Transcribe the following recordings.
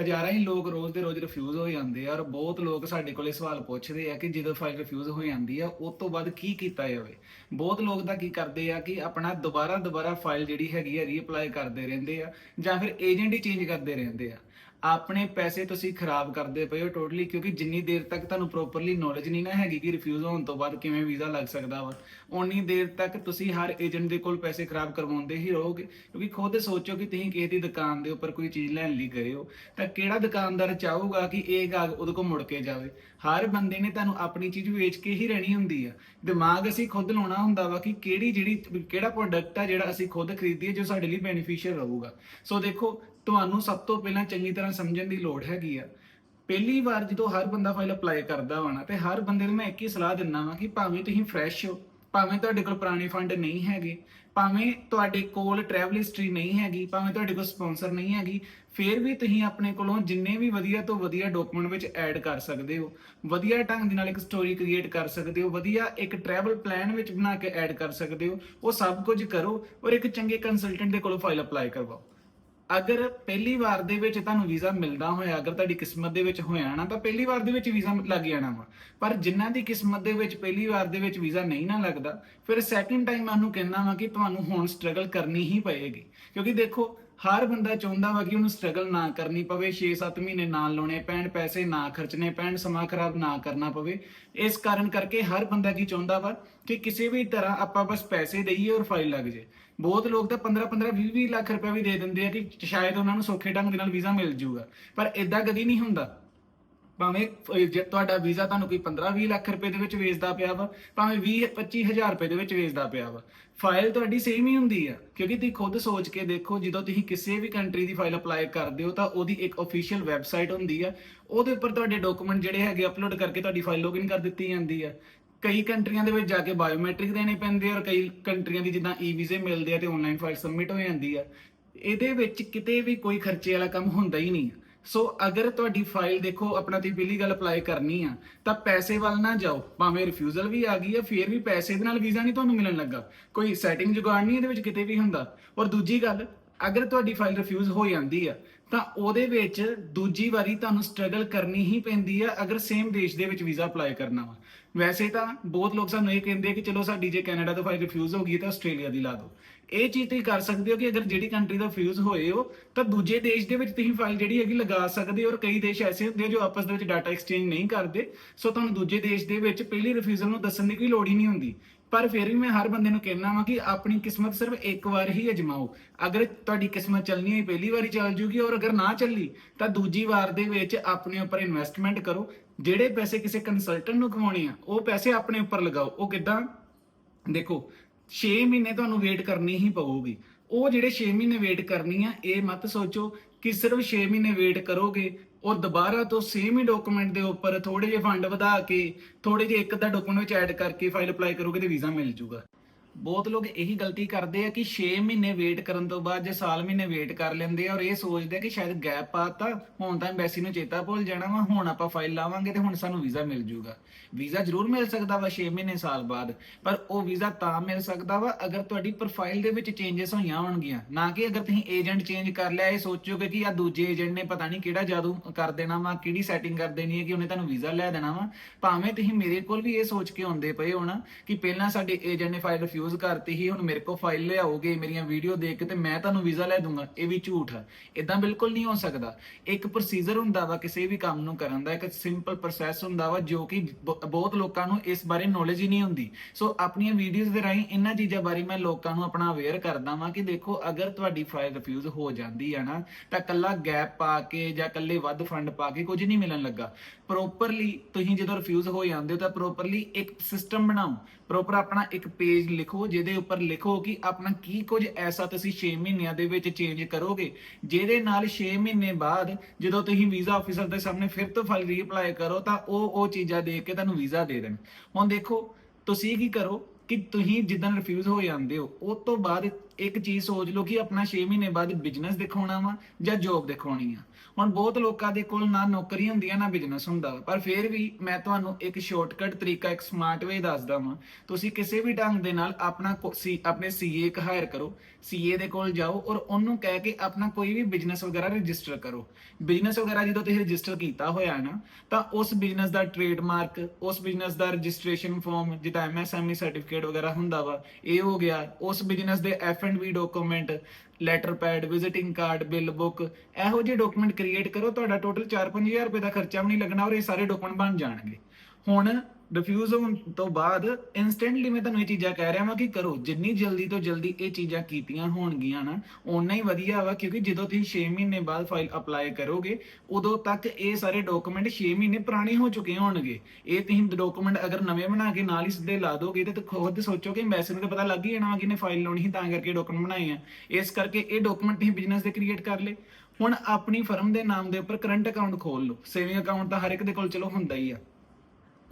ਹਜ਼ਾਰਾਂ ਹੀ ਲੋਕ ਰੋਜ਼ ਦੇ ਰੋਜ਼ ਰਿਫਿਊਜ਼ ਹੋ ਜਾਂਦੇ ਆ ਔਰ ਬਹੁਤ ਲੋਕ ਸਾਡੇ ਕੋਲੇ ਸਵਾਲ ਪੁੱਛਦੇ ਆ ਕਿ ਜਦੋਂ ਫਾਈਲ ਰਿਫਿਊਜ਼ ਹੋ ਜਾਂਦੀ ਆ, ਉਸ ਤੋਂ ਬਾਅਦ ਕੀ ਕੀਤਾ ਜਾਵੇ? ਬਹੁਤ ਲੋਕ ਤਾਂ ਕੀ ਕਰਦੇ ਆ ਕਿ ਆਪਣਾ ਦੁਬਾਰਾ ਦੁਬਾਰਾ ਫਾਈਲ ਜਿਹੜੀ ਹੈਗੀ ਆ ਰੀਅਪਲਾਈ ਕਰਦੇ ਰਹਿੰਦੇ ਆ ਜਾਂ ਫਿਰ ਏਜੰਟ ਹੀ ਚੇਂਜ ਕਰਦੇ ਰਹਿੰਦੇ ਆ। ਆਪਣੇ ਪੈਸੇ ਤੁਸੀਂ ਖਰਾਬ ਕਰਦੇ ਪਏ ਹੋ ਟੋਟਲੀ ਕਿਉਂਕਿ ਜਿੰਨੀ ਦੇਰ ਤੱਕ ਤੁਹਾਨੂੰ ਪ੍ਰੋਪਰਲੀ ਨੌਲੇਜ ਨਹੀਂ ਨਾ ਹੈਗੀ ਕਿ ਰਿਫਿਊਜ਼ ਹੋਣ ਤੋਂ ਬਾਅਦ ਕਿਵੇਂ ਵੀਜ਼ਾ ਲੱਗ ਸਕਦਾ ਵਾ ਉਨੀ ਦੇਰ ਤੱਕ ਤੁਸੀਂ ਹਰ ਏਜੰਟ ਦੇ ਕੋਲ ਪੈਸੇ ਖਰਾਬ ਕਰਵਾਉਂਦੇ ਹੀ ਰਹੋਗੇ, ਕਿਉਂਕਿ ਖੁਦ ਸੋਚੋ ਕਿ ਤੁਸੀਂ ਕਿਸੇ ਦੀ ਦੁਕਾਨ ਦੇ ਉੱਪਰ ਕੋਈ ਚੀਜ਼ ਲੈਣ ਲਈ ਗਏ ਹੋ, ਤਾਂ ਕਿਹੜਾ ਦੁਕਾਨਦਾਰ ਚਾਹੂਗਾ ਕਿ ਇਹ ਗਾਹਕ ਉਹਦੇ ਕੋਲ ਮੁੜ ਕੇ ਜਾਵੇ? ਹਰ ਬੰਦੇ ਨੇ ਤੁਹਾਨੂੰ ਆਪਣੀ ਚੀਜ਼ ਵੇਚ ਕੇ ਹੀ ਰਹਿਣੀ ਹੁੰਦੀ ਆ। ਦਿਮਾਗ ਅਸੀਂ ਖੁਦ ਲਾਉਣਾ ਹੁੰਦਾ ਵਾ ਕਿ ਕਿਹੜੀ ਜਿਹੜੀ, ਕਿਹੜਾ ਪ੍ਰੋਡਕਟ ਆ ਜਿਹੜਾ ਅਸੀਂ ਖੁਦ ਖਰੀਦੀਏ ਜੋ ਸਾਡੇ ਲਈ ਬੈਨੀਫੀਸ਼ੀਅਲ ਰਹੂਗਾ। ਸੋ ਦੇਖੋ ਤੁਹਾਨੂੰ ਸਭ ਤੋਂ ਪਹਿਲਾਂ ਚੰਗੀ ਤਰ੍ਹਾਂ ਸਮਝਣ ਦੀ ਲੋੜ ਹੈਗੀ ਆ। ਪਹਿਲੀ ਵਾਰ ਜਦੋਂ ਹਰ ਬੰਦਾ ਫਾਈਲ ਅਪਲਾਈ ਕਰਦਾ ਵਾ ਨਾ, ਤੇ ਹਰ ਬੰਦੇ ਨੂੰ ਮੈਂ ਇੱਕ ਹੀ ਸਲਾਹ ਦਿੰਦਾ ਵਾਂ ਕਿ ਭਾਵੇਂ ਤੁਸੀਂ ਫਰੈਸ਼ ਹੋ, ਭਾਵੇਂ ਤੁਹਾਡੇ ਕੋਲ ਪੁਰਾਣੇ ਫੰਡ ਨਹੀਂ ਹੈਗੇ, ਭਾਵੇਂ ਤੁਹਾਡੇ ਕੋਲ ਟਰੈਵਲ ਹਿਸਟਰੀ ਨਹੀਂ ਹੈਗੀ, ਭਾਵੇਂ ਤੁਹਾਡੇ ਕੋਲ ਸਪਾਂਸਰ ਨਹੀਂ ਹੈਗੀ, ਫਿਰ ਵੀ ਤੁਸੀਂ ਆਪਣੇ ਕੋਲੋਂ ਜਿੰਨੇ ਵੀ ਵਧੀਆ ਤੋਂ ਵਧੀਆ ਡਾਕੂਮੈਂਟ ਵਿੱਚ ਐਡ ਕਰ ਸਕਦੇ ਹੋ। ਵਧੀਆ ਢੰਗ ਦੇ ਨਾਲ ਇੱਕ ਸਟੋਰੀ ਕ੍ਰੀਏਟ ਕਰ ਸਕਦੇ ਹੋ, ਵਧੀਆ ਇੱਕ ਟਰੈਵਲ ਪਲਾਨ ਵਿੱਚ ਬਣਾ ਕੇ ਐਡ ਕਰ ਸਕਦੇ ਹੋ, ਉਹ ਸਭ ਕੁਝ ਕਰੋ ਔਰ ਇੱਕ ਚੰਗੇ ਕੰਸਲਟੈਂਟ ਦੇ ਕੋਲੋਂ ਫਾਈਲ ਅਪਲਾਈ ਕਰਵਾਓ। ਅਗਰ ਪਹਿਲੀ ਵਾਰ ਦੇ ਵਿੱਚ ਤੁਹਾਨੂੰ ਵੀਜ਼ਾ ਮਿਲਦਾ ਹੋਇਆ, ਅਗਰ ਤੁਹਾਡੀ ਕਿਸਮਤ ਦੇ ਵਿੱਚ ਹੋਇਆ ਨਾ, ਤਾਂ ਪਹਿਲੀ ਵਾਰ ਦੇ ਵਿੱਚ ਵੀਜ਼ਾ ਲੱਗ ਜਾਣਾ ਵਾ। ਪਰ ਜਿਨ੍ਹਾਂ ਦੀ ਕਿਸਮਤ ਦੇ ਵਿੱਚ ਪਹਿਲੀ ਵਾਰ ਦੇ ਵਿੱਚ ਵੀਜ਼ਾ ਨਹੀਂ ਨਾ ਲੱਗਦਾ, ਫਿਰ ਸੈਕਿੰਡ ਟਾਈਮ ਮੈਂ ਉਹਨੂੰ ਕਹਿੰਦਾ ਵਾ ਕਿ ਤੁਹਾਨੂੰ ਹੁਣ ਸਟਰਗਲ ਕਰਨੀ ਹੀ ਪਏਗੀ। ਕਿਉਂਕਿ ਦੇਖੋ ਹਰ ਬੰਦਾ ਚਾਹੁੰਦਾ ਵਾ ਕਿ ਉਹਨੂੰ ਸਟਰਗਲ ਨਾ ਕਰਨੀ ਪਵੇ 6-7 ਮਹੀਨੇ ਨਾ ਲਾਉਣੇ ਪੈਣ, ਪੈਸੇ ਨਾ ਖਰਚਣੇ ਪੈਣ, ਸਮਾਂ ਖਰਾਬ ਨਾ ਕਰਨਾ ਪਵੇ। ਇਸ ਕਾਰਨ ਕਰਕੇ ਹਰ ਬੰਦਾ ਕੀ ਚਾਹੁੰਦਾ ਵਾ ਕਿ ਕਿਸੇ ਵੀ ਤਰ੍ਹਾਂ ਆਪਾਂ ਬਸ ਪੈਸੇ ਦੇਈਏ ਔਰ ਫਾਈਲ ਲੱਗ ਜੇ ਬਹੁਤ ਲੋਕ ਤਾਂ 15-15 20-20 ਲੱਖ ਰੁਪਏ ਵੀ ਦੇ ਦਿੰਦੇ ਆ ਕਿ ਸ਼ਾਇਦ ਉਹਨਾਂ ਨੂੰ ਸੌਖੇ ਢੰਗ ਦੇ ਨਾਲ ਵੀਜ਼ਾ ਮਿਲ ਜਾਊਗਾ। ਪਰ ਇਦਾਂ ਕਦੀ ਨਹੀਂ ਹੁੰਦਾ। ਭਾਵੇਂ, ਅਹ, ਜੇ ਤੁਹਾਡਾ ਵੀਜ਼ਾ ਤੁਹਾਨੂੰ ਕੋਈ 15-20 ਲੱਖ ਰੁਪਏ ਦੇ ਵਿੱਚ ਵੇਚਦਾ ਪਿਆ ਵਾ, ਭਾਵੇਂ 20-25 ਹਜ਼ਾਰ ਰੁਪਏ ਦੇ ਵਿੱਚ ਵੇਚਦਾ ਪਿਆ ਵਾ ਫਾਈਲ ਤੁਹਾਡੀ ਸੇਮ ਹੀ ਹੁੰਦੀ ਆ। ਕਿਉਂਕਿ ਤੁਸੀਂ ਖੁਦ ਸੋਚ ਕੇ ਦੇਖੋ, ਜਦੋਂ ਤੁਸੀਂ ਕਿਸੇ ਵੀ ਕੰਟਰੀ ਦੀ ਫਾਈਲ ਅਪਲਾਈ ਕਰਦੇ ਹੋ, ਤਾਂ ਉਹਦੀ ਇੱਕ ਅਫੀਸ਼ੀਅਲ ਵੈਬਸਾਈਟ ਹੁੰਦੀ ਆ। ਉਹਦੇ ਉੱਪਰ ਤੁਹਾਡੇ ਡਾਕੂਮੈਂਟ ਜਿਹੜੇ ਹੈਗੇ ਅਪਲੋਡ ਕਰਕੇ ਤੁਹਾਡੀ ਫਾਈਲ ਲੌਗਇਨ ਕਰ ਦਿੱਤੀ ਜਾਂਦੀ ਆ। ਕਈ ਕੰਟਰੀਆਂ ਦੇ ਵਿੱਚ ਜਾ ਕੇ ਬਾਇਓਮੈਟ੍ਰਿਕ ਦੇਣੇ ਪੈਂਦੇ ਆ, ਔਰ ਕਈ ਕੰਟਰੀਆਂ ਦੀ ਜਿੱਦਾਂ ਈ ਵੀਜ਼ੇ ਮਿਲਦੇ ਆ ਤੇ ਆਨਲਾਈਨ ਫਾਈਲ ਸਬਮਿਟ ਹੋ ਜਾਂਦੀ ਆ। ਇਹਦੇ ਵਿੱਚ ਕਿਤੇ ਵੀ ਕੋਈ ਖਰਚੇ ਵਾਲਾ ਕੰਮ ਹੁੰਦਾ ਹੀ ਨਹੀਂ ਸੋ ਅਗਰ ਤੁਹਾਡੀ ਫਾਈਲ ਦੇਖੋ, ਆਪਣਾ ਤੁਸੀਂ ਪਹਿਲੀ ਗੱਲ ਅਪਲਾਈ ਕਰਨੀ ਆ, ਤਾਂ ਪੈਸੇ ਵੱਲ ਨਾ ਜਾਓ। ਭਾਵੇਂ ਰਿਫਿਊਜ਼ਲ ਵੀ ਆ ਗਈ ਆ, ਫੇਰ ਵੀ ਪੈਸੇ ਦੇ ਨਾਲ ਵੀਜ਼ਾ ਨਹੀਂ ਤੁਹਾਨੂੰ ਮਿਲਣ ਲੱਗਾ। ਕੋਈ ਸੈਟਿੰਗ ਜੁਗਾੜ ਨਹੀਂ ਇਹਦੇ ਵਿੱਚ ਕਿਤੇ ਵੀ ਹੁੰਦਾ। ਔਰ ਦੂਜੀ ਗੱਲ ਅਗਰ ਤੁਹਾਡੀ ਫਾਈਲ ਰਿਫਿਊਜ਼ ਹੋ ਜਾਂਦੀ ਆ, ਤਾਂ ਉਹਦੇ ਵਿੱਚ ਦੂਜੀ ਵਾਰੀ ਤੁਹਾਨੂੰ ਸਟਰਗਲ ਕਰਨੀ ਹੀ ਪੈਂਦੀ ਆ ਅਗਰ ਸੇਮ ਦੇਸ਼ ਦੇ ਵਿੱਚ ਵੀਜ਼ਾ ਅਪਲਾਈ ਕਰਨਾ ਵਾ। ਵੈਸੇ ਤਾਂ ਬਹੁਤ ਲੋਕ ਸਾਨੂੰ ਇਹ ਕਹਿੰਦੇ ਆ ਕਿ ਚਲੋ ਸਾਡੀ ਜੇ ਕੈਨੇਡਾ ਤੋਂ ਫਾਈਲ ਰਿਫਿਊਜ਼ ਹੋ ਗਈ ਤਾਂ ਆਸਟ੍ਰੇਲੀਆ ਦੀ ਲਾ ਦਿਓ। ਇਹ ਚੀਜ਼ ਤੁਸੀਂ ਕਰ ਸਕਦੇ ਹੋ ਕਿ ਅਗਰ ਜਿਹੜੀ ਕੰਟਰੀ ਦਾ ਰਿਫਿਊਜ਼ ਹੋਏ ਹੋ ਤਾਂ ਦੂਜੇ ਦੇਸ਼ ਦੇ ਵਿੱਚ ਤੁਸੀਂ ਫਾਈਲ ਜਿਹੜੀ ਹੈਗੀ ਲਗਾ ਸਕਦੇ ਹੋ ਔਰ ਕਈ ਦੇਸ਼ ਐਸੇ ਹੁੰਦੇ ਆ ਜੋ ਆਪਸ ਦੇ ਵਿੱਚ ਡਾਟਾ ਐਕਸਚੇਂਜ ਨਹੀਂ ਕਰਦੇ। ਸੋ ਤੁਹਾਨੂੰ ਦੂਜੇ ਦੇਸ਼ ਦੇ ਵਿੱਚ ਪਹਿਲੀ ਰਿਫਿਊਜ਼ਲ ਨੂੰ ਦੱਸਣ ਦੀ ਕੋਈ ਲੋੜ ਹੀ ਨਹੀਂ ਹੁੰਦੀ। ਪਰ ਫਿਰ ਵੀ ਮੈਂ ਹਰ ਬੰਦੇ ਨੂੰ ਕਹਿਣਾ ਵਾਂ ਕਿ ਆਪਣੀ ਕਿਸਮਤ ਸਿਰਫ ਇੱਕ ਵਾਰ ਹੀ ਅਜਮਾਓ। ਅਗਰ ਤੁਹਾਡੀ ਕਿਸਮਤ ਚੱਲਣੀ ਹੋਈ ਪਹਿਲੀ ਵਾਰੀ ਚੱਲ ਜੂਗੀ ਔਰ ਅਗਰ ਨਾ ਚੱਲੀ, ਤਾਂ ਦੂਜੀ ਵਾਰ ਦੇ ਵਿੱਚ ਆਪਣੇ ਉੱਪਰ ਇਨਵੈਸਟਮੈਂਟ ਕਰੋ। ਜਿਹੜੇ ਪੈਸੇ ਕਿਸੇ ਕੰਸਲਟੈਂਟ ਨੂੰ ਕਮਾਉਣੇ ਆ, ਉਹ ਪੈਸੇ ਆਪਣੇ ਉੱਪਰ ਲਗਾਓ। ਉਹ ਕਿਦਾਂ? ਦੇਖੋ 6 ਮਹੀਨੇ ਤੁਹਾਨੂੰ ਵੇਟ ਕਰਨੀ ਹੀ ਪਊਗੀ। ਉਹ ਜਿਹੜੇ 6 ਮਹੀਨੇ ਵੇਟ ਕਰਨੀ ਆ, ਇਹ ਮਤ ਸੋਚੋ ਕਿ ਸਿਰਫ 6 ਮਹੀਨੇ ਵੇਟ ਕਰੋਗੇ ਉਹ ਦੁਬਾਰਾ ਤੋਂ ਸੇਮ ਹੀ ਡਾਕੂਮੈਂਟ ਦੇ ਉੱਪਰ ਥੋੜੇ ਜਿਹੇ ਫੰਡ ਵਧਾ ਕੇ ਥੋੜੇ ਜਿਹੇ ਇੱਕ ਅੱਧਾ ਡਾਕੂਮੈਂਟ ਵਿੱਚ ਐਡ ਕਰਕੇ ਫਾਈਲ ਅਪਲਾਈ ਕਰੋਗੇ ਤੇ ਵੀਜ਼ਾ ਮਿਲ ਜੂਗਾ। ਬਹੁਤ ਲੋਕ ਇਹੀ ਗਲਤੀ ਕਰਦੇ ਆ ਕਿ 6 ਮਹੀਨੇ ਵੇਟ ਕਰਨ ਤੋਂ ਬਾਅਦ ਜੇ ਸਾਲ ਮਹੀਨੇ ਵੇਟ ਕਰ ਲੈਂਦੇ ਆ ਔਰ ਇਹ ਸੋਚਦੇ ਆ ਕਿ ਸ਼ਾਇਦ ਗੈਪ ਪਾਤਾ ਹੁਣ ਤਾਂ ਐਮਬੈਸੀ ਨੂੰ ਚੇਤਾ ਭੁੱਲ ਜਾਣਾ ਵਾ, ਹੁਣ ਆਪਾਂ ਫਾਈਲ ਲਾਵਾਂਗੇ ਤੇ ਹੁਣ ਸਾਨੂੰ ਵੀਜ਼ਾ ਮਿਲ ਜੂਗਾ। ਵੀਜ਼ਾ ਜ਼ਰੂਰ ਮਿਲ ਸਕਦਾ ਵਾ 6 ਮਹੀਨੇ ਸਾਲ ਬਾਅਦ, ਪਰ ਉਹ ਵੀਜ਼ਾ ਤਾਂ ਮਿਲ ਸਕਦਾ ਵਾ ਅਗਰ ਤੁਹਾਡੀ ਪ੍ਰੋਫਾਈਲ ਦੇ ਵਿੱਚ ਚੇਂਜਸ ਹੋਈਆਂ ਹੋਣਗੀਆਂ। ਨਾ ਕਿ ਅਗਰ ਤੁਸੀਂ ਏਜੰਟ ਚੇਂਜ ਕਰ ਲਿਆ, ਇਹ ਸੋਚੋਗੇ ਕਿ ਆ ਦੂਜੇ ਏਜੰਟ ਨੇ ਪਤਾ ਨਹੀਂ ਕਿਹੜਾ ਜਾਦੂ ਕਰ ਦੇਣਾ ਵਾ, ਕਿਹੜੀ ਸੈਟਿੰਗ ਕਰ ਦੇਣੀ ਹੈ ਕਿ ਉਹਨੇ ਤੁਹਾਨੂੰ ਵੀਜ਼ਾ ਲੈ ਦੇਣਾ ਵਾ। ਭਾਵੇਂ ਤੁਸੀਂ ਮੇਰੇ ਕੋਲ ਵੀ ਇਹ ਸੋਚ ਕੇ ਆਉਂਦੇ ਪਏ ਹੋਣਾ ਕਿ ਪਹਿਲਾਂ ਸਾਡੇ ਏਜੰਟ ਨੇ ਫਾਈਲ ਰਿਫਿਊਜ਼ ਕਰਤੀ ਸੀ, ਹੁਣ ਮੇਰੇ ਕੋਲ ਫਾਈਲ ਲਿਆਓਗੇ ਮੇਰੀਆਂ ਵੀਡੀਓ ਦੇਖ ਕੇ ਤੇ ਮੈਂ ਤੁਹਾਨੂੰ ਵੀਜ਼ਾ ਲੈ ਦੂੰਗਾ। ਇਹ ਵੀ ਝੂਠ ਹੈ। ਇਦਾਂ ਬਿਲਕੁਲ ਨਹੀਂ ਹੋ ਸਕਦਾ। ਇੱਕ ਪ੍ਰੋਸੀਜਰ ਹੁੰਦਾ ਵਾ ਕਿਸੇ ਵੀ ਕੰਮ ਨੂੰ ਕਰਨ ਦਾ, ਇੱਕ ਸਿੰਪਲ ਪ੍ਰੋਸੈਸ ਹੁੰਦਾ ਵਾ ਜੋ ਕਿ ਬਹੁਤ ਲੋਕਾਂ ਨੂੰ ਇਸ ਬਾਰੇ ਨੌਲੇਜ ਹੀ ਨਹੀਂ ਹੁੰਦੀ। ਸੋ ਆਪਣੀਆਂ ਵੀਡੀਓਜ਼ ਦੇ ਰਾਹੀਂ ਇਹਨਾਂ ਚੀਜ਼ਾਂ ਬਾਰੇ ਮੈਂ ਲੋਕਾਂ ਨੂੰ ਆਪਣਾ ਅਵੇਅਰ ਕਰਦਾ ਵਾਂ ਕਿ ਦੇਖੋ, ਅਗਰ ਤੁਹਾਡੀ ਫਾਈਲ ਰਿਫਿਊਜ਼ ਹੋ ਜਾਂਦੀ ਹੈ ਨਾ, ਤਾਂ ਕੱਲਾ ਗੈਪ ਪਾ ਕੇ ਜਾਂ ਕੱਲੇ ਵੱਧ ਫੰਡ ਪਾ ਕੇ ਕੁਝ ਨਹੀਂ ਮਿਲਣ ਲੱਗਾ। ਪ੍ਰੋਪਰਲੀ ਤੁਸੀਂ ਜਦੋਂ ਰਿਫਿਊਜ਼ ਹੋ ਜਾਂਦੇ ਹੋ, ਤਾਂ ਪ੍ਰੋਪਰਲੀ ਇੱਕ ਸਿਸਟਮ ਬਣਾਓ। ਪ੍ਰੋਪਰ ਆਪਣਾ ਇੱਕ ਪੇਜ ਲਿਖੋ, ਜਿਹਦੇ ਉੱਪਰ ਲਿਖੋ ਕਿ ਆਪਣਾ ਕੀ ਕੁਝ ਐਸਾ ਤੁਸੀਂ 6 ਮਹੀਨਿਆਂ ਦੇ ਵਿੱਚ ਚੇਂਜ ਕਰੋਗੇ। ਜਿਹਦੇ ਨਾਲ 6 ਮਹੀਨੇ ਬਾਅਦ ਜਦੋਂ ਤੁਸੀਂ ਵੀਜ਼ਾ ਆਫੀਸਰ ਦੇ ਸਾਹਮਣੇ ਫਿਰ ਤੋਂ ਫਾਈਲ ਰੀਅਪਲਾਈ ਕਰੋ, ਤਾਂ ਉਹ ਉਹ ਚੀਜ਼ਾਂ ਦੇਖ ਕੇ ਤੁਹਾਨੂੰ ਵੀਜ਼ਾ ਦੇ ਦੇਣ। ਹੁਣ ਦੇਖੋ, ਤੁਸੀਂ ਕੀ ਕਰੋ ਕਿ ਤੁਸੀਂ ਜਿੱਦਾਂ ਰਿਫਿਊਜ਼ ਹੋ ਜਾਂਦੇ ਹੋ, ਉਸ ਤੋਂ ਬਾਅਦ ਇੱਕ ਚੀਜ਼ ਸੋਚ ਲਓ ਕਿ ਆਪਣਾ 6 ਮਹੀਨੇ ਬਾਅਦ ਬਿਜ਼ਨਸ ਦਿਖਾਉਣਾ ਵਾ ਜਾਂ ਜੌਬ ਦਿਖਾਉਣੀ ਆ। ਹੁਣ ਬਹੁਤ ਲੋਕਾਂ ਦੇ ਕੋਲ ਨਾ ਨੌਕਰੀ ਹੁੰਦੀ ਆ, ਨਾ ਬਿਜ਼ਨਸ ਹੁੰਦਾ ਪਰ ਫਿਰ ਵੀ ਮੈਂ ਤੁਹਾਨੂੰ ਇੱਕ ਸ਼ਾਰਟਕਟ ਤਰੀਕਾ, ਇੱਕ ਸਮਾਰਟ ਵੇ ਦੱਸਦਾ ਵਾਂ। ਤੁਸੀਂ ਕਿਸੇ ਵੀ ਢੰਗ ਦੇ ਨਾਲ ਆਪਣਾ ਆਪਣੇ ਸੀਏ ਇੱਕ ਹਾਇਰ ਕਰੋ। ਸੀਏ ਦੇ ਕੋਲ ਜਾਓ ਔਰ ਉਹਨੂੰ ਕਹਿ ਕੇ ਆਪਣਾ ਕੋਈ ਵੀ ਬਿਜ਼ਨਸ ਵਗੈਰਾ ਰਜਿਸਟਰ ਕਰੋ। ਬਿਜ਼ਨਸ ਵਗੈਰਾ ਜਦੋਂ ਤੁਸੀਂ ਰਜਿਸਟਰ ਕੀਤਾ ਹੋਇਆ ਨਾ, ਤਾਂ ਉਸ ਬਿਜ਼ਨਸ ਦਾ ਟ੍ਰੇਡਮਾਰਕ ਉਸ ਬਿਜ਼ਨਸ ਦਾ ਰਜਿਸਟ੍ਰੇਸ਼ਨ ਫਾਰਮ ਜਿੱਦਾਂ ਐਮਐਸਐਮਈ ਸਰਟੀਫਿਕੇਟ ਵਗੈਰਾ ਹੁੰਦਾ ਵਾ, ਇਹ ਹੋ ਗਿਆ। ਉਸ ਬਿਜ਼ਨਸ ਦੇ F and V document letter pad visiting card bill book ਇਹੋ ਜਿਹੇ ਡਾਕੂਮੈਂਟ ਕ੍ਰੀਏਟ ਕਰੋ, ਤੁਹਾਡਾ ਟੋਟਲ 4-5000 ਰੁਪਏ ਦਾ ਖਰਚਾ ਵੀ ਨਹੀਂ ਲੱਗਣਾ ਔਰ ਇਹ ਸਾਰੇ ਡਾਕੂਮੈਂਟ ਬਣ ਜਾਣਗੇ। ਹੁਣ ਰਿਫਿਊਜ਼ ਹੋਣ ਤੋਂ ਬਾਅਦ ਇਨਸਟੈਂਟਲੀ ਮੈਂ ਤੁਹਾਨੂੰ ਇਹ ਚੀਜ਼ਾਂ ਕਹਿ ਰਿਹਾ ਹਾਂ ਕਿ ਕਰੋ, ਜਿੰਨੀ ਜਲਦੀ ਤੋਂ ਜਲਦੀ ਇਹ ਚੀਜ਼ਾਂ ਕੀਤੀਆਂ ਹੋਣਗੀਆਂ ਨਾ, ਓਨਾ ਹੀ ਵਧੀਆ ਵਾ, ਕਿਉਂਕਿ ਜਦੋਂ ਤੁਸੀਂ 6 ਮਹੀਨੇ ਬਾਅਦ ਫਾਈਲ ਅਪਲਾਈ ਕਰੋਗੇ, ਉਦੋਂ ਤੱਕ ਇਹ ਸਾਰੇ ਡਾਕੂਮੈਂਟ 6 ਮਹੀਨੇ ਪੁਰਾਣੇ ਹੋ ਚੁੱਕੇ ਹੋਣਗੇ। ਇਹ ਤੁਸੀਂ ਡਾਕੂਮੈਂਟ ਅਗਰ ਨਵੇਂ ਬਣਾ ਕੇ ਨਾਲ ਹੀ ਸਿੱਧੇ ਲਾ ਦੋਗੇ, ਤੇ ਖੁਦ ਸੋਚੋਗੇ ਵੈਸੇ ਨੂੰ ਤਾਂ ਪਤਾ ਲੱਗ ਹੀ ਜਾਣਾ ਵਾ ਕਿ ਇਹਨੇ ਫਾਈਲ ਲਾਉਣੀ ਸੀ, ਤਾਂ ਕਰਕੇ ਡਾਕੂਮੈਂਟ ਬਣਾਏ ਆ। ਇਸ ਕਰਕੇ ਇਹ ਡਾਕੂਮੈਂਟ ਤੁਸੀਂ ਬਿਜ਼ਨਸ ਦੇ ਕ੍ਰੀਏਟ ਕਰ ਲੇ ਹੁਣ ਆਪਣੀ ਫਰਮ ਦੇ ਨਾਮ ਦੇ ਉੱਪਰ ਕਰੰਟ ਅਕਾਊਂਟ ਖੋਲ ਲਓ। ਸੇਵਿੰਗ ਅਕਾਊਂਟ ਤਾਂ ਹਰ ਇੱਕ ਦੇ ਕੋਲ ਚਲੋ ਹੁੰਦਾ ਹੀ ਆ।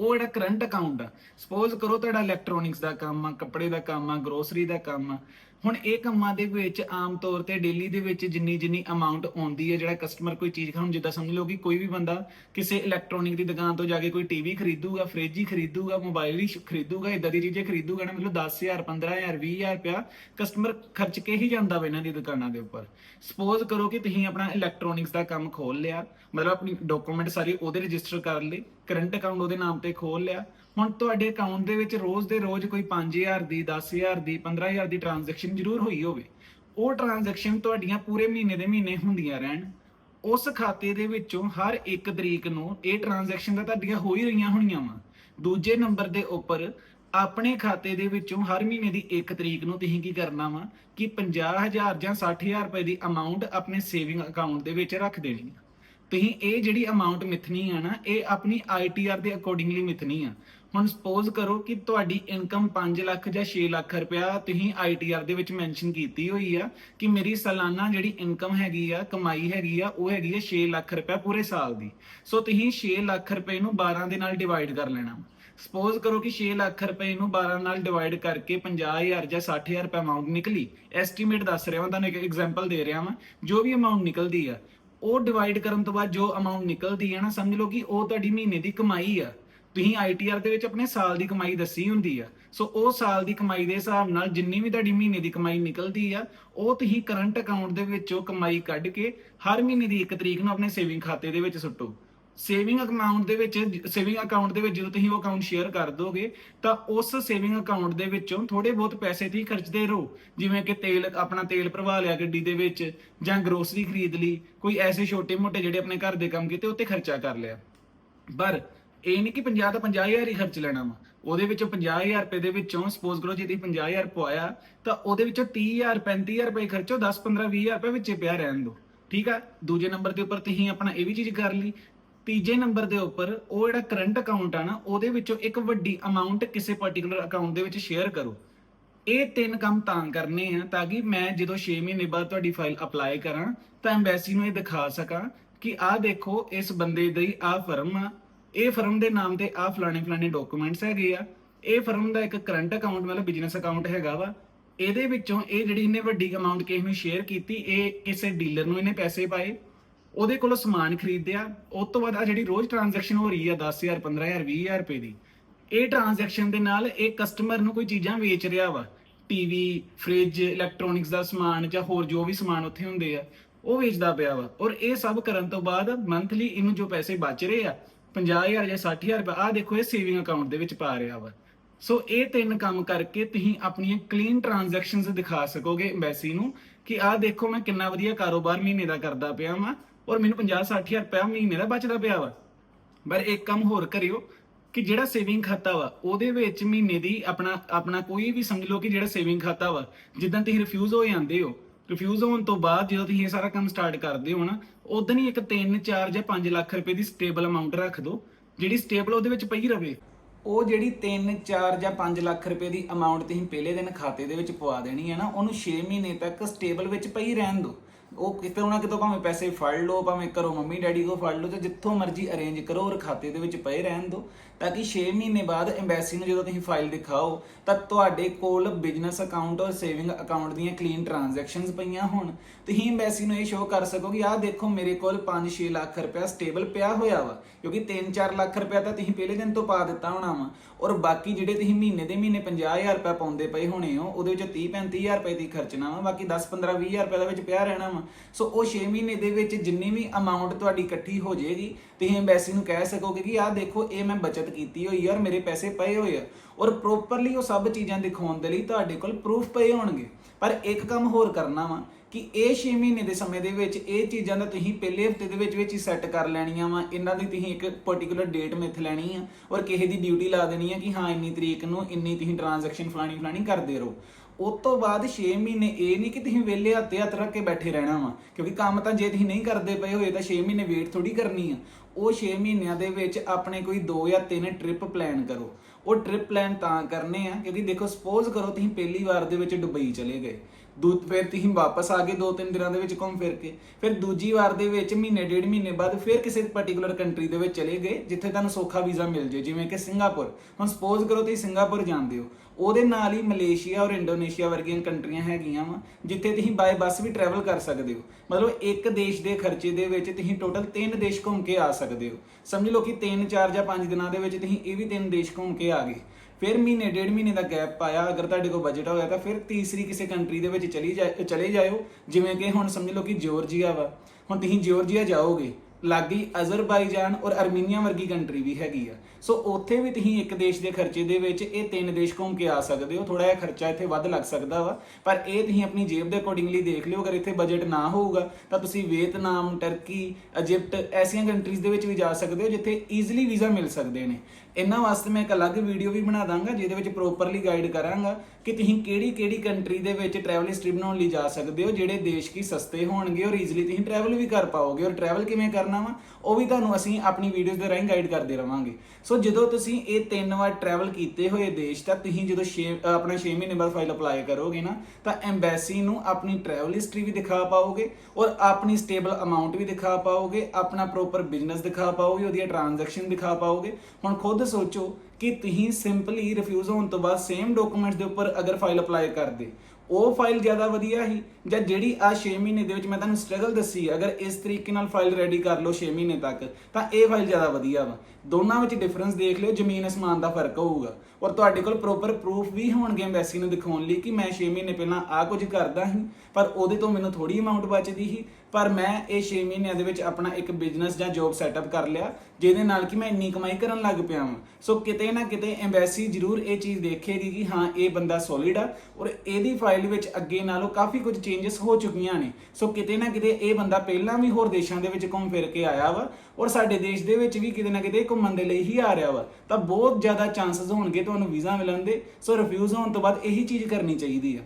ਉਹ ਜਿਹੜਾ ਕਰੰਟ ਅਕਾਊਂਟ ਆ ਸਪੋਜ਼ ਕਰੋ ਤੁਹਾਡਾ ਇਲੈਕਟ੍ਰੋਨਿਕਸ ਦਾ ਕੰਮ ਆ, ਕੱਪੜੇ ਦਾ ਕੰਮ ਆ ਗਰੋਸਰੀ ਦਾ ਕੰਮ ਆ ਹੁਣ ਇਹ ਕੰਮਾਂ ਦੇ ਵਿੱਚ ਆਮ ਤੌਰ ਤੇ ਡੇਲੀ ਦੇ ਵਿੱਚ ਜਿੰਨੀ ਜਿੰਨੀ ਅਮਾਉਂਟ ਆਉਂਦੀ ਹੈ, ਜਿਹੜਾ ਕਸਟਮਰ ਕੋਈ ਚੀਜ਼ ਹੁਣ ਜਿੱਦਾਂ ਸਮਝ ਲਓ ਕਿ ਕੋਈ ਵੀ ਬੰਦਾ ਕਿਸੇ ਇਲੈਕਟ੍ਰੋਨਿਕ ਦੀ ਦੁਕਾਨ ਤੋਂ ਜਾ ਕੇ ਕੋਈ ਟੀਵੀ ਖਰੀਦੂਗਾ ਫ੍ਰਿਜ ਹੀ ਖਰੀਦੂਗਾ ਮੋਬਾਈਲ ਹੀ ਖਰੀਦੂਗਾ ਇਦਾਂ ਦੀ ਚੀਜ਼ਾਂ ਖਰੀਦੂਗਾ ਨਾ ਮਤਲਬ 10000 15000 20000 ਰੁਪਇਆ ਕਸਟਮਰ ਖਰਚ ਕੇ ਹੀ ਜਾਂਦਾ ਵਾ ਇਹਨਾਂ ਦੀ ਦੁਕਾਨਾਂ ਦੇ ਉੱਪਰ। ਸਪੋਜ਼ ਕਰੋ ਕਿ ਤੁਸੀਂ ਆਪਣਾ ਇਲੈਕਟ੍ਰੋਨਿਕਸ ਦਾ ਕੰਮ ਖੋਲ ਲਿਆ, ਮਤਲਬ ਆਪਣੀ ਡਾਕੂਮੈਂਟ ਸਾਰੇ ਉਹਦੇ ਰਜਿਸਟਰ ਕਰ ਲਏ ਕਰੰਟ ਅਕਾਊਂਟ ਉਹਦੇ ਨਾਮ ਤੇ ਖੋਲ ਲਿਆ ਹੁਣ ਤੁਹਾਡੇ ਅਕਾਊਂਟ ਦੇ ਵਿੱਚ ਰੋਜ਼ ਦੇ ਰੋਜ਼ ਕੋਈ 5000 ਦੀ 10000 ਦੀ 15000 ਦੀ ਟ੍ਰਾਂਜੈਕਸ਼ਨ ਜ਼ਰੂਰ ਹੋਈ ਹੋਵੇ। ਉਹ ਟ੍ਰਾਂਜੈਕਸ਼ਨ ਤੁਹਾਡੀਆਂ ਪੂਰੇ ਮਹੀਨੇ ਦੇ ਮਹੀਨੇ ਹੁੰਦੀਆਂ ਰਹਿਣ। ਉਸ ਖਾਤੇ ਦੇ ਵਿੱਚੋਂ ਹਰ ਇੱਕ ਤਰੀਕ ਨੂੰ ਇਹ ਟ੍ਰਾਂਜੈਕਸ਼ਨ ਤਾਂ ਤੁਹਾਡੀਆਂ ਹੋ ਹੀ ਰਹੀਆਂ ਹੋਣੀਆਂ ਵਾ। ਦੂਜੇ ਨੰਬਰ ਦੇ ਉੱਪਰ ਆਪਣੇ ਖਾਤੇ ਦੇ ਵਿੱਚੋਂ ਹਰ ਮਹੀਨੇ ਦੀ 1 ਤਰੀਕ ਨੂੰ ਤੁਸੀਂ ਕੀ ਕਰਨਾ ਵਾ? ਕਿ 50000 ਜਾਂ 60000 ਰੁਪਏ ਦੀ ਅਮਾਉਂਟ ਆਪਣੇ ਸੇਵਿੰਗ ਅਕਾਊਂਟ ਦੇ ਵਿੱਚ ਰੱਖ ਦੇਣੀ ਤੁਸੀਂ ਇਹ ਜਿਹੜੀ ਅਮਾਉਂਟ ਮਿਥਣੀ ਆ ਨਾ, ਇਹ ਆਪਣੀ ਆਈਟੀਆਰ ਦੇ ਅਕੋਰਡਿੰਗਲੀ ਮਿਥਣੀ ਆ। ਹੁਣ ਸਪੋਜ਼ ਕਰੋ ਕਿ ਤੁਹਾਡੀ ਇਨਕਮ 5 ਲੱਖ ਜਾਂ 6 ਲੱਖ ਰੁਪਇਆ ਤੁਸੀਂ ਆਈਟੀਆਰ ਦੇ ਵਿੱਚ ਮੈਂਸ਼ਨ ਕੀਤੀ ਹੋਈ ਆ ਕਿ ਮੇਰੀ ਸਾਲਾਨਾ ਜਿਹੜੀ ਇਨਕਮ ਹੈਗੀ ਆ, ਕਮਾਈ ਹੈਗੀ ਆ, ਉਹ ਹੈਗੀ ਆ 6 ਲੱਖ ਰੁਪਇਆ ਪੂਰੇ ਸਾਲ ਦੀ। ਸੋ ਤੁਸੀਂ 6 ਲੱਖ ਰੁਪਏ ਨੂੰ 12 ਦੇ ਨਾਲ ਡਿਵਾਈਡ ਕਰ ਲੈਣਾ। ਸਪੋਜ਼ ਕਰੋ ਕਿ 6 ਲੱਖ ਰੁਪਏ ਨੂੰ 12 ਨਾਲ ਡਿਵਾਈਡ ਕਰਕੇ 50000 ਜਾਂ 60000 ਰੁਪਏ ਅਮਾਉਂਟ ਨਿਕਲੀ। ਐਸਟੀਮੇਟ ਦੱਸ ਰਿਹਾ ਹਾਂ ਤੁਹਾਨੂੰ ਇੱਕ ਐਗਜ਼ਾਮਪਲ ਦੇ ਰਿਹਾ ਹਾਂ ਜੋ ਵੀ ਅਮਾਉਂਟ ਨਿਕਲਦੀ ਆ, ਉਹ ਡਿਵਾਈਡ ਕਰਨ ਤੋਂ ਬਾਅਦ ਜੋ ਅਮਾਉਂਟ ਨਿਕਲਦੀ ਹੈ ਨਾ, ਸਮਝ ਲਓ ਕਿ ਉਹ ਤੁਹਾਡੀ ਮਹੀਨੇ ਦੀ ਕਮਾਈ ਆ। ਤੁਸੀਂ ਆਈਟੀਆਰ ਦੇ ਵਿੱਚ ਆਪਣੇ ਸਾਲ ਦੀ ਕਮਾਈ ਦੱਸੀ ਹੁੰਦੀ ਆ। ਸੋ ਉਹ ਸਾਲ ਦੀ ਕਮਾਈ ਦੇ ਹਿਸਾਬ ਨਾਲ ਜਿੰਨੀ ਵੀ ਤੁਹਾਡੀ ਮਹੀਨੇ ਦੀ ਕਮਾਈ ਨਿਕਲਦੀ ਆ, ਉਹ ਤੁਸੀਂ ਕਰੰਟ ਅਕਾਊਂਟ ਦੇ ਵਿੱਚੋਂ ਕਮਾਈ ਕੱਢ ਕੇ ਹਰ ਮਹੀਨੇ ਦੀ 1 ਤਰੀਕ ਨੂੰ ਆਪਣੇ ਸੇਵਿੰਗ ਖਾਤੇ ਦੇ ਵਿੱਚ ਸੁੱਟੋ। ਸੇਵਿੰਗ ਅਕਾਊਂਟ ਦੇ ਵਿੱਚ ਸੇਵਿੰਗ ਅਕਾਊਂਟ ਦੇ ਵਿੱਚ ਜਦੋਂ ਤੁਸੀਂ ਉਹ ਅਕਾਊਂਟ ਸ਼ੇਅਰ ਕਰ ਦੋਗੇ, ਤਾਂ ਉਸ ਸੇਵਿੰਗ ਅਕਾਊਂਟ ਦੇ ਵਿੱਚੋਂ ਥੋੜੇ ਬਹੁਤ ਪੈਸੇ ਤੁਸੀਂ ਖਰਚਦੇ ਰਹੋ। ਜਿਵੇਂ ਕਿ ਤੇਲ, ਆਪਣਾ ਤੇਲ ਭਰਵਾ ਲਿਆ ਗੱਡੀ ਦੇ ਵਿੱਚ ਜਾਂ ਗਰੋਸਰੀ ਖਰੀਦ ਲਈ, ਕੋਈ ਐਸੇ ਛੋਟੇ-ਮੋਟੇ ਜਿਹੜੇ ਆਪਣੇ ਘਰ ਦੇ ਕੰਮ ਕੀਤੇ ਉੱਤੇ ਖਰਚਾ ਕਰ ਲਿਆ। ਪਰ ਇਹ ਨਹੀਂ ਕਿ 50 ਤਾਂ 50000 ਹੀ ਖਰਚ ਲੈਣਾ ਵਾ। ਉਹਦੇ ਵਿੱਚੋਂ 50000 ਰੁਪਏ ਦੇ ਵਿੱਚੋਂ ਸਪੋਜ਼ ਕਰੋ ਜੇ ਤੁਸੀਂ 50000 ਪਵਾਇਆ, ਤਾਂ ਉਹਦੇ ਵਿੱਚੋਂ 30000 35000 ਰੁਪਏ ਖਰਚੋ 10 15 20000 ਰੁਪਏ ਵਿੱਚੇ ਪਿਆ ਰਹਿਣ ਦਿਓ ਠੀਕ ਆ? ਦੂਜੇ ਨੰਬਰ ਦੇ ਉੱਪਰ ਤੁਸੀਂ ਆਪਣਾ ਇਹ ਵੀ ਚੀਜ਼ ਕਰ ਲਈ। ਤੀਜੇ ਨੰਬਰ ਦੇ ਉੱਪਰ ਉਹ ਜਿਹੜਾ ਕਰੰਟ ਅਕਾਊਂਟ ਆ ਨਾ, ਉਹਦੇ ਵਿੱਚੋਂ ਇੱਕ ਵੱਡੀ ਅਮਾਉਂਟ ਕਿਸੇ ਪਾਰਟਿਕੂਲਰ ਅਕਾਊਂਟ ਦੇ ਵਿੱਚ ਸ਼ੇਅਰ ਕਰੋ। ਇਹ ਤਿੰਨ ਕੰਮ ਤਾਂ ਕਰਨੇ ਆ, ਤਾਂ ਕਿ ਮੈਂ ਜਦੋਂ 6 ਮਹੀਨੇ ਬਾਅਦ ਤੁਹਾਡੀ ਫਾਈਲ ਅਪਲਾਈ ਕਰਾਂ, ਤਾਂ ਐਮਬੈਸੀ ਨੂੰ ਇਹ ਦਿਖਾ ਸਕਾਂ ਕਿ ਆਹ ਦੇਖੋ, ਇਸ ਬੰਦੇ ਦੀ ਆਹ ਫਰਮ ਆ ਇਹ ਫਰਮ ਦੇ ਨਾਮ ਤੇ ਆਹ ਫਲਾਣੇ ਫਲਾਣੇ ਡਾਕੂਮੈਂਟਸ ਹੈਗੇ ਆ। ਇਹ ਫਰਮ ਦਾ ਇੱਕ ਕਰੰਟ ਅਕਾਊਂਟ ਮਤਲਬ ਬਿਜ਼ਨਸ ਅਕਾਊਂਟ ਹੈਗਾ ਵਾ। ਇਹਦੇ ਵਿੱਚੋਂ ਇਹ ਜਿਹੜੀ ਇਹਨੇ ਵੱਡੀ ਅਮਾਉਂਟ ਕਿਸੇ ਨੂੰ ਸ਼ੇਅਰ ਕੀਤੀ, ਇਹ ਕਿਸੇ ਡੀਲਰ ਨੂੰ ਇਹਨੇ ਪੈਸੇ ਪਾਏ। ਉਹਦੇ ਕੋਲੋਂ ਸਮਾਨ ਖਰੀਦਿਆ। ਉਸ ਤੋਂ ਬਾਅਦ ਆ ਜਿਹੜੀ ਰੋਜ਼ ਟ੍ਰਾਂਜੈਕਸ਼ਨ ਹੋ ਰਹੀ ਆ 10000 15000 20000 ਰੁਪਏ ਦੀ, ਇਹ ਟ੍ਰਾਂਜੈਕਸ਼ਨ ਦੇ ਨਾਲ ਇਹ ਕਸਟਮਰ ਨੂੰ ਕੋਈ ਚੀਜ਼ਾਂ ਵੇਚ ਰਿਹਾ ਵਾ। ਟੀਵੀ ਫ੍ਰਿਜ ਇਲੈਕਟ੍ਰੋਨਿਕਸ ਦਾ ਸਮਾਨ ਜਾਂ ਹੋਰ ਜੋ ਵੀ ਸਮਾਨ ਉੱਥੇ ਹੁੰਦੇ ਆ, ਉਹ ਵੇਚਦਾ ਪਿਆ ਵਾ। ਔਰ ਇਹ ਸਭ ਕਰਨ ਤੋਂ ਬਾਅਦ ਮੰਥਲੀ ਇਹਨੂੰ ਜੋ ਪੈਸੇ ਬਚ ਰਹੇ ਆ 50000 ਜਾਂ 60000 ਰੁਪਏ ਆ ਦੇਖੋ ਇਹ ਸੇਵਿੰਗ ਅਕਾਊਂਟ ਦੇ ਵਿੱਚ ਪਾ ਰਿਹਾ ਵਾ। ਸੋ ਇਹ ਤਿੰਨ ਕੰਮ ਕਰਕੇ ਤੁਸੀਂ ਆਪਣੀਆਂ ਕਲੀਨ ਟ੍ਰਾਂਜੈਕਸ਼ਨਸ ਦਿਖਾ ਸਕੋਗੇ ਐਮਬੈਸੀ ਨੂੰ ਕਿ ਆਹ ਦੇਖੋ ਮੈਂ ਕਿੰਨਾ ਵਧੀਆ ਕਾਰੋਬਾਰ ਮਹੀਨੇ ਦਾ ਕਰਦਾ ਪਿਆ ਵਾਂ ਔਰ ਮੈਨੂੰ 50 60000 ਰੁਪਏ ਮਹੀਨੇ ਦਾ ਬਚਦਾ ਪਿਆ ਵਾ। ਪਰ ਇੱਕ ਕੰਮ ਹੋਰ ਕਰਿਓ ਕਿ ਜਿਹੜਾ ਸੇਵਿੰਗ ਖਾਤਾ ਵਾ, ਉਹਦੇ ਵਿੱਚ ਮਹੀਨੇ ਦੀ ਆਪਣਾ ਆਪਣਾ ਕੋਈ ਵੀ ਸਮਝ ਲਓ ਕਿ ਜਿਹੜਾ ਸੇਵਿੰਗ ਖਾਤਾ ਵਾ, ਜਿੱਦਾਂ ਤੁਸੀਂ ਰਿਫਿਊਜ਼ ਹੋ ਜਾਂਦੇ ਹੋ ਰਿਫਿਊਜ਼ ਹੋਣ ਤੋਂ ਬਾਅਦ ਜਦੋਂ ਤੁਸੀਂ ਇਹ ਸਾਰਾ ਕੰਮ ਸਟਾਰਟ ਕਰਦੇ ਹੋ ਨਾ ਉਦੋਂ ਹੀ ਇੱਕ 3 4 ਜਾਂ 5 ਲੱਖ ਰੁਪਏ ਦੀ ਸਟੇਬਲ ਅਮਾਉਂਟ ਰੱਖ ਦਿਓ ਜਿਹੜੀ ਸਟੇਬਲ ਉਹਦੇ ਵਿੱਚ ਪਈ ਰਵੇ। ਉਹ ਜਿਹੜੀ 3 4 ਜਾਂ 5 ਲੱਖ ਰੁਪਏ ਦੀ ਅਮਾਉਂਟ ਤੁਸੀਂ ਪਹਿਲੇ ਦਿਨ ਖਾਤੇ ਦੇ ਵਿੱਚ ਪਵਾ ਦੇਣੀ ਹੈ ਨਾ, ਉਹਨੂੰ 6 ਮਹੀਨੇ ਤੱਕ ਸਟੇਬਲ ਵਿੱਚ ਪਈ ਰਹਿਣ ਦਿਓ ਉਹ ਕਿਤੇ ਨਾ ਕਿਤੋਂ ਭਾਵੇਂ ਪੈਸੇ ਫੜ ਲਓ, ਭਾਵੇਂ ਘਰੋਂ ਮੰਮੀ ਡੈਡੀ ਕੋ ਫੜ ਲਓ ਤੇ ਜਿੱਥੋਂ ਮਰਜ਼ੀ ਅਰੇਂਜ ਕਰੋ, ਔਰ ਖਾਤੇ ਦੇ ਵਿੱਚ ਪਏ ਰਹਿਣ ਦਿਓ ਤਾਂ ਕਿ 6 ਮਹੀਨੇ ਬਾਅਦ ਐਮਬੈਸੀ ਨੂੰ ਜਦੋਂ ਤੁਸੀਂ ਫਾਈਲ ਦਿਖਾਓ, ਤਾਂ ਤੁਹਾਡੇ ਕੋਲ ਬਿਜ਼ਨਸ ਅਕਾਊਂਟ ਔਰ ਸੇਵਿੰਗ ਅਕਾਊਂਟ ਦੀਆਂ ਕਲੀਨ ਟ੍ਰਾਂਜੈਕਸ਼ਨਸ ਪਈਆਂ ਹੋਣ। ਤੁਸੀਂ ਐਮਬੈਸੀ ਨੂੰ ਇਹ ਸ਼ੋਅ ਕਰ ਸਕੋ ਕਿ ਆਹ ਦੇਖੋ ਮੇਰੇ ਕੋਲ 5-6 ਲੱਖ ਰੁਪਇਆ ਸਟੇਬਲ ਪਿਆ ਹੋਇਆ ਵਾ, ਕਿਉਂਕਿ 3-4 ਲੱਖ ਰੁਪਇਆ ਤਾਂ ਤੁਸੀਂ ਪਹਿਲੇ ਦਿਨ ਤੋਂ ਪਾ ਦਿੱਤਾ ਹੋਣਾ ਵਾ। ਔਰ ਬਾਕੀ ਜਿਹੜੇ ਤੁਸੀਂ ਮਹੀਨੇ ਦੇ ਮਹੀਨੇ 50000 ਰੁਪਇਆ ਪਾਉਂਦੇ ਪਏ ਹੋਣੇ ਹੋ, ਉਹਦੇ ਵਿੱਚ 30-35000 ਰੁਪਏ ਦੀ ਖਰਚਣਾ ਵਾ, ਬਾਕੀ 10-15-20000 ਰੁਪਏ ਦੇ ਵਿੱਚ ਪਿਆ ਰਹਿਣਾ ਵਾ। ਸੋ ਉਹ 6 ਮਹੀਨੇ ਦੇ ਵਿੱਚ ਜਿੰਨੀ ਵੀ ਅਮਾਉਂਟ ਤੁਹਾਡੀ ਇਕੱਠੀ ਹੋ ਜਾਏਗੀ ਤੁਸੀਂ ਐਮਬੈਸੀ ਨੂੰ ਕਹਿ ਸਕੋਗੇ ਕਿ ਆਹ ਦੇਖੋ, ਇਹ ਮੈਂ ਬਚਤ ਕੀਤੀ ਹੋਈ ਆ ਔਰ ਮੇਰੇ ਪੈਸੇ ਪਏ ਹੋਏ ਆ। ਔਰ ਪ੍ਰੋਪਰਲੀ ਉਹ ਸਭ ਚੀਜ਼ਾਂ ਦਿਖਾਉਣ ਦੇ ਲਈ ਤੁਹਾਡੇ ਕੋਲ ਪ੍ਰੂਫ ਪਏ ਹੋਣਗੇ। ਪਰ ਇੱਕ ਕੰਮ ਹੋਰ ਕਰਨਾ ਵਾ ਕਿ ਇਹ 6 ਮਹੀਨੇ ਦੇ ਸਮੇਂ ਦੇ ਵਿੱਚ ਇਹ ਚੀਜ਼ਾਂ ਦਾ ਤੁਸੀਂ ਪਹਿਲੇ ਹਫ਼ਤੇ ਦੇ ਵਿੱਚ ਵਿੱਚ ਹੀ ਸੈੱਟ ਕਰ ਲੈਣੀਆਂ ਵਾ। ਇਹਨਾਂ ਦੀ ਤੁਸੀਂ ਇੱਕ ਪਾਰਟਿਕੂਲਰ ਡੇਟ ਮਿੱਥ ਲੈਣੀ ਆ। ਔਰ ਕਿਸੇ ਦੀ ਡਿਊਟੀ ਲਾ ਦੇਣੀ ਆ ਕਿ ਹਾਂ, ਇੰਨੀ ਤਰੀਕ ਨੂੰ ਇੰਨੀ ਤੁਸੀਂ ਟ੍ਰਾਂਜੈਕਸ਼ਨ ਫਲਾਣੀ ਫਲਾਣੀ ਕਰਦੇ ਰਹੋ। ਉਸ ਤੋਂ ਬਾਅਦ 6 ਮਹੀਨੇ ਇਹ ਨਹੀਂ ਕਿ ਤੁਸੀਂ ਵਿਹਲੇ ਹੱਥੇ ਹੱਥ ਰੱਖ ਕੇ ਬੈਠੇ ਰਹਿਣਾ ਵਾ, ਕਿਉਂਕਿ ਕੰਮ ਤਾਂ ਜੇ ਤੁਸੀਂ ਨਹੀਂ ਕਰਦੇ ਪਏ ਹੋਏ ਤਾਂ 6 ਮਹੀਨੇ ਵੇਟ ਥੋੜੀ ਕਰਨੀ ਆ। ਉਹ 6 ਮਹੀਨਿਆਂ ਦੇ ਵਿੱਚ ਆਪਣੇ ਕੋਈ 2 ਜਾਂ 3 ਟ੍ਰਿਪ ਪਲਾਨ ਕਰੋ। ਉਹ ਟ੍ਰਿਪ ਪਲਾਨ ਤਾਂ ਕਰਨੇ ਆ, ਕਿਉਂਕਿ ਦੇਖੋ ਸਪੋਜ਼ ਕਰੋ ਤੁਸੀਂ ਪਹਿਲੀ ਵਾਰ ਦੇ ਵਿੱਚ ਦੁਬਈ ਚਲੇ ਗਏ। ਦੂ, ਫਿਰ ਤੁਸੀਂ ਵਾਪਸ ਆ ਗਏ ਦੋ ਤਿੰਨ ਦਿਨਾਂ ਦੇ ਵਿੱਚ ਘੁੰਮ ਫਿਰ ਕੇ। ਫਿਰ ਦੂਜੀ ਵਾਰ ਦੇ ਵਿੱਚ ਮਹੀਨੇ, ਡੇਢ ਮਹੀਨੇ ਬਾਅਦ ਫਿਰ ਕਿਸੇ ਪਾਰਟਿਕੂਲਰ ਕੰਟਰੀ ਦੇ ਵਿੱਚ ਚਲੇ ਗਏ, ਜਿੱਥੇ ਤੁਹਾਨੂੰ ਸੌਖਾ ਵੀਜ਼ਾ ਮਿਲ ਜੇ ਜਿਵੇਂ ਕਿ ਸਿੰਗਾਪੁਰ ਹੁਣ ਸਪੋਜ਼ ਕਰੋ ਤੁਸੀਂ ਸਿੰਗਾਪੁਰ ਜਾਂਦੇ ਹੋ। ਉਹਦੇ ਨਾਲ ਹੀ ਮਲੇਸ਼ੀਆ ਔਰ ਇੰਡੋਨੇਸ਼ੀਆ ਵਰਗੀਆਂ ਕੰਟਰੀਆਂ ਹੈਗੀਆਂ ਵਾ, ਜਿੱਥੇ ਤੁਸੀਂ ਬਾਏ ਬੱਸ ਵੀ ਟਰੈਵਲ ਕਰ ਸਕਦੇ ਹੋ। ਮਤਲਬ ਇੱਕ ਦੇਸ਼ ਦੇ ਖਰਚੇ ਦੇ ਵਿੱਚ ਤੁਸੀਂ ਟੋਟਲ ਤਿੰਨ ਦੇਸ਼ ਘੁੰਮ ਕੇ ਆ ਸਕਦੇ ਹੋ। ਸਮਝ ਲਓ ਕਿ 3 4 ਜਾਂ 5 ਦਿਨਾਂ ਦੇ ਵਿੱਚ ਤੁਸੀਂ ਇਹ ਵੀ ਤਿੰਨ ਦੇਸ਼ ਘੁੰਮ ਕੇ ਆ ਗਏ। ਫਿਰ ਮਹੀਨੇ, ਡੇਢ ਮਹੀਨੇ ਦਾ ਗੈਪ ਪਾਇਆ, ਅਗਰ ਤੁਹਾਡੇ ਕੋਲ ਬਜਟ ਹੋਇਆ ਤਾਂ ਫਿਰ ਤੀਸਰੀ ਕਿਸੇ ਕੰਟਰੀ ਦੇ ਵਿੱਚ ਚਲੀ ਜਾ ਚਲੇ ਜਾਇਓ। ਜਿਵੇਂ ਕਿ ਹੁਣ ਸਮਝ ਲਓ ਕਿ ਜਾਰਜੀਆ ਵਾ। ਹੁਣ ਤੁਸੀਂ ਜਾਰਜੀਆ ਜਾਓਗੇ। ਲਾਗੀ ਅਜ਼ਰਬਾਈਜਾਨ ਔਰ ਅਰਮੀਨੀਆ ਵਰਗੀ ਕੰਟਰੀ ਵੀ ਹੈਗੀ ਆ। ਸੋ ਉੱਥੇ ਵੀ ਤੁਸੀਂ ਇੱਕ ਦੇਸ਼ ਦੇ ਖਰਚੇ ਦੇ ਵਿੱਚ ਇਹ ਤਿੰਨ ਦੇਸ਼ ਘੁੰਮ ਕੇ ਆ ਸਕਦੇ ਹੋ। ਥੋੜਾ ਜਿਹਾ ਖਰਚਾ ਇੱਥੇ ਵੱਧ ਲੱਗ ਸਕਦਾ ਵਾ। ਪਰ ਇਹ ਤੁਸੀਂ ਆਪਣੀ ਜੇਬ ਦੇ ਅਕੋਰਡਿੰਗਲੀ ਦੇਖ ਲਿਓ। ਅਗਰ ਇੱਥੇ ਬਜਟ ਨਾ ਹੋਊਗਾ, ਤਾਂ ਤੁਸੀਂ ਵੀਅਤਨਾਮ, ਟਰਕੀ, ਇਜਿਪਟ ਐਸੀਆਂ ਕੰਟਰੀਜ਼ ਦੇ ਵਿੱਚ ਵੀ ਜਾ ਸਕਦੇ ਹੋ, ਜਿੱਥੇ ਈਜ਼ੀਲੀ ਵੀਜ਼ਾ ਮਿਲ ਸਕਦੇ ਨੇ। ਇਹਨਾਂ ਵਾਸਤੇ ਮੈਂ ਇੱਕ ਅਲੱਗ ਵੀਡੀਓ ਵੀ ਬਣਾ ਦਾਂਗਾ, ਜਿਹਦੇ ਵਿੱਚ ਪ੍ਰੋਪਰਲੀ ਗਾਈਡ ਕਰਾਂਗਾ ਕਿ ਤੁਸੀਂ ਕਿਹੜੀ ਕਿਹੜੀ ਕੰਟਰੀ ਦੇ ਵਿੱਚ ਟਰੈਵਲ ਹਿਸਟਰੀ ਬਣਾਉਣ ਲਈ ਜਾ ਸਕਦੇ ਹੋ, ਜਿਹੜੇ ਦੇਸ਼ ਕੀ ਸਸਤੇ ਹੋਣਗੇ ਔਰ ਈਜ਼ੀਲੀ ਤੁਸੀਂ ਟਰੈਵਲ ਵੀ ਕਰ ਪਾਓਗੇ। ਔਰ ਟਰੈਵਲ ਕਿਵੇਂ ਕਰਨਾ ਵਾ, ਉਹ ਵੀ ਤੁਹਾਨੂੰ ਅਸੀਂ ਆਪਣੀ ਵੀਡੀਓਜ਼ ਦੇ ਰਾਹੀਂ ਗਾਈਡ ਕਰਦੇ ਰਵਾਂਗੇ। ਸੋ ਜਦੋਂ ਤੁਸੀਂ ਇਹ ਤਿੰਨ ਵਾਰ ਟਰੈਵਲ ਕੀਤੇ ਹੋਏ ਦੇਸ਼, ਤਾਂ ਤੁਸੀਂ ਜਦੋਂ 6 ਆਪਣਾ 6 ਮਹੀਨੇ ਬਾਅਦ ਫਾਈਲ ਅਪਲਾਈ ਕਰੋਗੇ ਨਾ, ਤਾਂ ਐਮਬੈਸੀ ਨੂੰ ਆਪਣੀ ਟਰੈਵਲ ਹਿਸਟਰੀ ਵੀ ਦਿਖਾ ਪਾਓਗੇ ਔਰ ਆਪਣੀ ਸਟੇਬਲ ਅਮਾਉਂਟ ਵੀ ਦਿਖਾ ਪਾਓਗੇ, ਆਪਣਾ ਪ੍ਰੋਪਰ ਬਿਜ਼ਨਸ ਦਿਖਾ ਪਾਓਗੇ, ਉਹਦੀਆਂ ਟ੍ਰਾਂਜੈਕਸ਼ਨ ਦਿਖਾ ਪਾਓਗੇ। ਹੁਣ ਖੁਦ ਸੋਚੋ ਕਿ ਤੁਸੀਂ ਸਿੰਪਲੀ ਰਿਫਿਊਜ਼ ਹੋਣ ਤੋਂ ਬਾਅਦ ਸੇਮ ਡਾਕੂਮੈਂਟਸ ਦੇ ਉੱਪਰ ਅਗਰ ਫਾਈਲ ਅਪਲਾਈ ਕਰਦੇ, ਉਹ ਫਾਈਲ ਜ਼ਿਆਦਾ ਵਧੀਆ ਸੀ ਜਾਂ ਜਿਹੜੀ ਆ 6 ਮਹੀਨੇ ਦੇ ਵਿੱਚ ਮੈਂ ਤੁਹਾਨੂੰ ਸਟਰਗਲ ਦੱਸੀ ਅਗਰ ਇਸ ਤਰੀਕੇ ਨਾਲ ਫਾਈਲ ਰੈਡੀ ਕਰ ਲਓ 6 ਮਹੀਨੇ ਤੱਕ, ਤਾਂ ਇਹ ਫਾਈਲ ਜ਼ਿਆਦਾ ਵਧੀਆ ਵਾ। ਦੋਨਾਂ ਵਿੱਚ ਡਿਫਰੈਂਸ ਦੇਖ ਲਿਓ, ਜ਼ਮੀਨ ਅਸਮਾਨ ਦਾ ਫ਼ਰਕ ਹੋਊਗਾ। ਔਰ ਤੁਹਾਡੇ ਕੋਲ ਪ੍ਰੋਪਰ ਪ੍ਰੂਫ ਵੀ ਹੋਣਗੇ ਐਮਬੈਸੀ ਨੂੰ ਦਿਖਾਉਣ ਲਈ ਕਿ ਮੈਂ 6 ਮਹੀਨੇ ਪਹਿਲਾਂ ਆ ਕੁਝ ਕਰਦਾ ਸੀ, ਪਰ ਉਹਦੇ ਤੋਂ ਮੈਨੂੰ ਥੋੜੀ ਅਮਾਉਂਟ ਬਚਦੀ ਸੀ। ਪਰ ਮੈਂ ਇਹ 6 ਮਹੀਨਿਆਂ ਦੇ ਵਿੱਚ ਆਪਣਾ ਇੱਕ ਬਿਜ਼ਨਸ ਜਾਂ ਜੌਬ ਸੈਟਅਪ ਕਰ ਲਿਆ, ਜਿਹਦੇ ਨਾਲ ਕਿ ਮੈਂ ਇੰਨੀ ਕਮਾਈ ਕਰਨ ਲੱਗ ਪਿਆ ਹਾਂ ਸੋ ਕਿਤੇ ਨਾ ਕਿਤੇ ਐਮਬੈਸੀ ਜ਼ਰੂਰ ਇਹ ਚੀਜ਼ ਦੇਖੇਗੀ ਕਿ ਹਾਂ, ਇਹ ਬੰਦਾ ਸੋਲਿਡ ਆ ਔਰ ਇਹਦੀ ਫਾਈਲ ਵਿੱਚ ਅੱਗੇ ਨਾਲੋਂ ਕਾਫੀ ਕੁਝ ਚੇਂਜਸ ਹੋ ਚੁੱਕੀਆਂ ਨੇ। ਸੋ ਕਿਤੇ ਨਾ ਕਿਤੇ ਇਹ ਬੰਦਾ ਪਹਿਲਾਂ ਵੀ ਹੋਰ ਦੇਸ਼ਾਂ ਦੇ ਵਿੱਚ ਘੁੰਮ ਫਿਰ ਕੇ ਆਇਆ ਵਾ ਔਰ ਸਾਡੇ ਦੇਸ਼ ਦੇ ਵਿੱਚ ਵੀ ਕਿਤੇ ਨਾ ਕਿਤੇ ਘੁੰਮਣ ਦੇ ਲਈ ਹੀ ਆ ਰਿਹਾ ਵਾ। ਤਾਂ ਬਹੁਤ ਜ਼ਿਆਦਾ ਚਾਂਸਸ ਹੋਣਗੇ ਤੁਹਾਨੂੰ ਵੀਜ਼ਾ ਮਿਲਣ ਦੇ। ਸੋ ਰਿਫਿਊਜ਼ ਹੋਣ ਤੋਂ ਬਾਅਦ ਇਹੀ ਚੀਜ਼ ਕਰਨੀ ਚਾਹੀਦੀ ਆ।